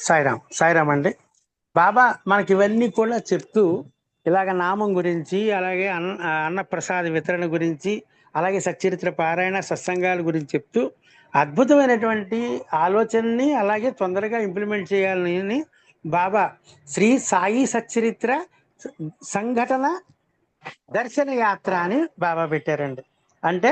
సాయిరామ్ సాయిరామ్ అండి. బాబా మనకి ఇవన్నీ కూడా చెప్తూ ఇలాగ నామం గురించి అలాగే అన్న అన్నప్రసాద వితరణ గురించి అలాగే సచ్చరిత్ర పారాయణ సత్సంగాల గురించి చెప్తూ అద్భుతమైనటువంటి ఆలోచనని అలాగే తొందరగా ఇంప్లిమెంట్ చేయాలని బాబా శ్రీ సాయి సచ్చరిత్ర సంఘటన దర్శన యాత్ర అని బాబా పెట్టారండి. అంటే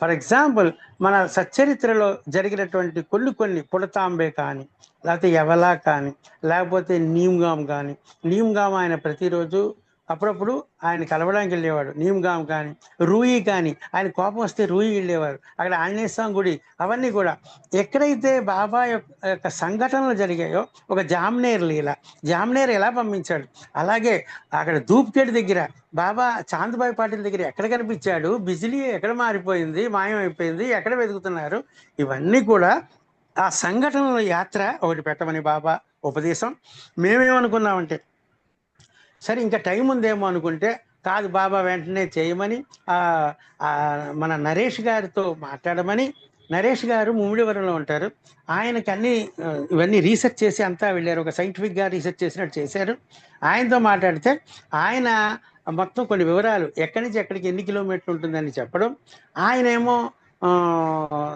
ఫర్ ఎగ్జాంపుల్ మన సచ్చరిత్రలో జరిగినటువంటి కొన్ని కొన్ని పుడతాంబే కానీ లేకపోతే ఎవలా కానీ లేకపోతే నీమ్గామ్ కానీ నీమ్గామ్ ఆయన ప్రతిరోజు అప్పుడప్పుడు ఆయన కలవడానికి వెళ్ళేవాడు. నీమ్గామ్ కానీ రూయి కానీ ఆయన కోపం వస్తే రూయి వెళ్ళేవారు. అక్కడ ఆంజనేయ స్వామి గుడి అవన్నీ కూడా. ఎక్కడైతే బాబా యొక్క యొక్క సంఘటనలు జరిగాయో ఒక జామ్నేర్ లీల. జామ్నేర్ ఎలా పంపించాడు? అలాగే అక్కడ ధూప్కేట్ దగ్గర బాబా చాంద్బాయి పాటిల్ దగ్గర ఎక్కడ కనిపించాడు? బిజిలీ ఎక్కడ మారిపోయింది? మాయమైపోయింది ఎక్కడ వెతుకుతున్నారు? ఇవన్నీ కూడా ఆ సంఘటనల యాత్ర ఒకటి పెట్టమని బాబా ఉపదేశం. మేమేమనుకున్నామంటే సరే ఇంకా టైం ఉందేమో అనుకుంటే కాదు బాబా వెంటనే చేయమని మన నరేష్ గారితో మాట్లాడమని నరేష్ గారు ముమ్మిడివరంలో ఉంటారు. ఆయనకి అన్ని ఇవన్నీ రీసెర్చ్ చేసి అంతా వెళ్ళారు. ఒక సైంటిఫిక్గా రీసెర్చ్ చేసినట్టు చేశారు. ఆయనతో మాట్లాడితే ఆయన మొత్తం కొన్ని వివరాలు ఎక్కడి నుంచి ఎక్కడికి ఎన్ని కిలోమీటర్లు ఉంటుందని చెప్పడం. ఆయనేమో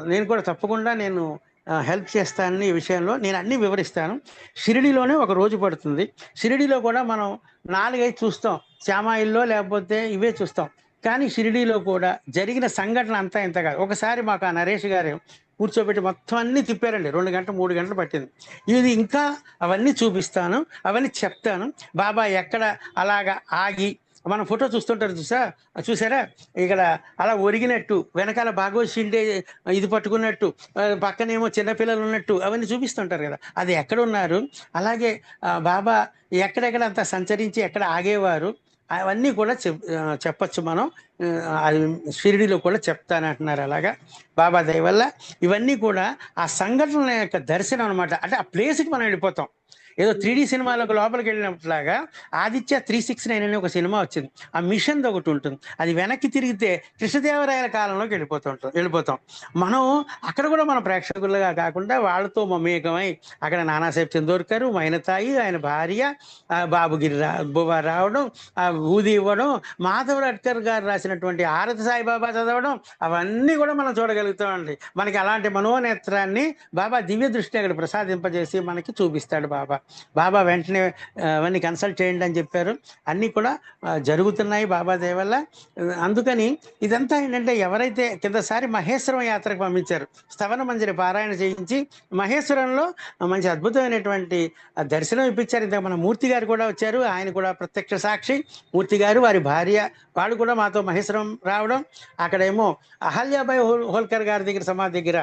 నేను కూడా తప్పకుండా నేను హెల్ప్ చేస్తానని ఈ విషయంలో నేను అన్ని వివరిస్తాను. షిరిడిలోనే ఒక రోజు పడుతుంది. షిరిడిలో కూడా మనం నాలుగైదు చూస్తాం. శ్యామాయిల్లో లేకపోతే ఇవే చూస్తాం. కానీ షిరిడీలో కూడా జరిగిన సంఘటన అంతా ఇంత కాదు. ఒకసారి మాకు ఆ నరేష్ గారు కూర్చోబెట్టి మొత్తం అన్ని తిప్పారండి. రెండు గంటలు మూడు గంటలు పట్టింది. ఇది ఇంకా అవన్నీ చూపిస్తాను అవన్నీ చెప్తాను. బాబా ఎక్కడ అలాగా ఆగి మనం ఫోటో చూస్తుంటారు చూసా? చూసారా? ఇక్కడ అలా ఒరిగినట్టు వెనకాల భాగవత్ ఇది పట్టుకున్నట్టు పక్కనేమో చిన్నపిల్లలు ఉన్నట్టు అవన్నీ చూపిస్తుంటారు కదా. అది ఎక్కడున్నారు? అలాగే బాబా ఎక్కడెక్కడ అంతా సంచరించి ఎక్కడ ఆగేవారు? అవన్నీ కూడా చెప్ చెప్పొచ్చు మనం. అది షిరిడిలో కూడా చెప్తానంటున్నారు అలాగా. బాబా దయ వల్ల ఇవన్నీ కూడా ఆ సంఘటనల యొక్క దర్శనం అనమాట అంటే ఆ ప్లేస్కి మనం వెళ్ళిపోతాం. ఏదో త్రీ డి సినిమాలకు లోపలికి వెళ్ళినట్లాగా ఆదిత్య త్రీ సిక్స్ నైన్ అనే ఒక సినిమా వచ్చింది. ఆ మిషన్ ఒకటి ఉంటుంది. అది వెనక్కి తిరిగితే కృష్ణదేవరాయల కాలంలోకి వెళ్ళిపోతుంటాం వెళ్ళిపోతాం. మనం అక్కడ కూడా మన ప్రేక్షకులుగా కాకుండా వాళ్ళతో మమేకమై అక్కడ నానాసాహెబ్ చందోర్కర్ మైనతాయి ఆయన భార్య బాబుగిరి రా బువ్వ రావడం ఊది ఇవ్వడం మాధవ్ రట్కర్ గారు రాసినటువంటి ఆరతి సాయిబాబా చదవడం అవన్నీ కూడా మనం చూడగలుగుతామండి మనకి అలాంటి మనోనేత్రాన్ని బాబా దివ్య దృష్టి అక్కడ ప్రసాదింపజేసి మనకి చూపిస్తాడు బాబా. బాబా వెంటనే అవన్నీ కన్సల్ట్ చేయండి అని చెప్పారు. అన్నీ కూడా జరుగుతున్నాయి బాబా దేవల్ల అందుకని ఇదంతా ఏంటంటే ఎవరైతే కిందసారి మహేశ్వరం యాత్రకు పంపించారు స్థవన మంజరి పారాయణ చేయించి మహేశ్వరంలో మంచి అద్భుతమైనటువంటి దర్శనం ఇప్పించారు. ఇంతకు మన మూర్తి గారు కూడా వచ్చారు. ఆయన కూడా ప్రత్యక్ష సాక్షి. మూర్తి గారు వారి భార్య వాడు కూడా మాతో మహేశ్వరం రావడం. అక్కడేమో అహల్యాబాయి హోల్ హోల్కర్ గారి దగ్గర సమాధి దగ్గర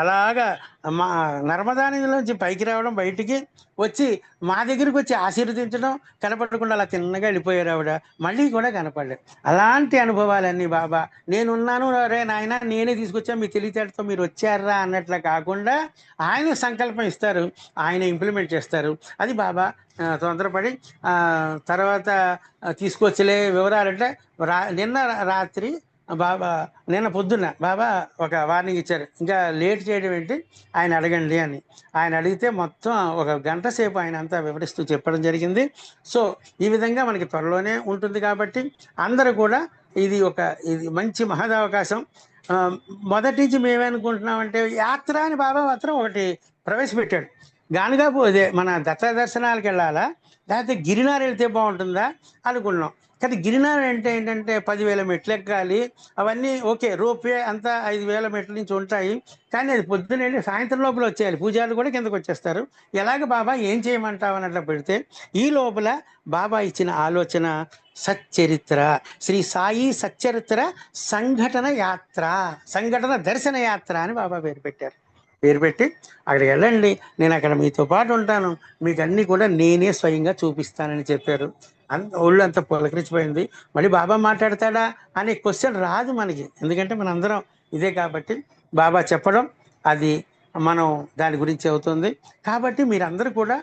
అలాగా మా నర్మదా నదిలోంచి పైకి రావడం బయటికి వచ్చి మా దగ్గరికి వచ్చి ఆశీర్వదించడం కనపడకుండా అలా తిన్నగా వెళ్ళిపోయారు ఆవిడ. మళ్ళీ కూడా కనపడలేదు. అలాంటి అనుభవాలన్నీ బాబా నేనున్నాను రే నాయన నేనే తీసుకొచ్చా మీ తెలివితేటతో మీరు వచ్చారా అన్నట్లు కాకుండా ఆయన సంకల్పం ఇస్తారు ఆయన ఇంప్లిమెంట్ చేస్తారు. అది బాబా తొందరపడి తర్వాత తీసుకొచ్చలే వివరాలంటే రా నిన్న రాత్రి బాబా నిన్న పొద్దున్న బాబా ఒక వార్నింగ్ ఇచ్చారు. ఇంకా లేట్ చేయడం ఏంటి? ఆయన అడగండి అని. ఆయన అడిగితే మొత్తం ఒక గంట సేపు ఆయన అంతా వివరిస్తూ చెప్పడం జరిగింది. సో ఈ విధంగా మనకి త్వరలోనే ఉంటుంది కాబట్టి అందరూ కూడా ఇది ఒక ఇది మంచి మహదవకాశం. ఆ, మొదటి నుంచి మేమేమనుకుంటున్నామంటే యాత్ర అని బాబా మాత్రం ఒకటి ప్రవేశపెట్టాడు. గానుగా పోదే మన దత్త దర్శనాలకు వెళ్ళాలా? లేకపోతే గిరినారు వెళ్తే బాగుంటుందా? అనుకున్నాం. కానీ గిరినార్ అంటే ఏంటంటే పదివేల మెట్లు ఎక్కాలి. అవన్నీ ఓకే రూపే అంతా ఐదు వేల మెట్ల నుంచి ఉంటాయి. కానీ అది పొద్దున సాయంత్రం లోపల వచ్చేయాలి. పూజారులు కూడా కిందకు వచ్చేస్తారు. ఎలాగ బాబా ఏం చేయమంటావు అన్నట్లు పెడితే ఈ లోపల బాబా ఇచ్చిన ఆలోచన సచ్చరిత్ర. శ్రీ సాయి సచ్చరిత్ర సంఘటన యాత్ర. సంఘటన దర్శన యాత్ర అని బాబా పేరు పెట్టారు. పేరు పెట్టి అక్కడికి వెళ్ళండి. నేను అక్కడ మీతో పాటు ఉంటాను. మీకు అన్నీ కూడా నేనే స్వయంగా చూపిస్తానని చెప్పారు. ఒళ్ళు అంత పులకరించిపోయింది. మళ్ళీ బాబా మాట్లాడతాడా అనే క్వశ్చన్ రాదు మనకి. ఎందుకంటే మన అందరం ఇదే కాబట్టి బాబా చెప్పడం అది మనం దాని గురించి అవుతుంది. కాబట్టి మీరందరూ కూడా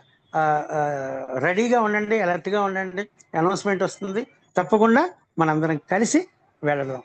రెడీగా ఉండండి అలర్ట్గా ఉండండి. అనౌన్స్మెంట్ వస్తుంది. తప్పకుండా మనందరం కలిసి వెళ్ళదాం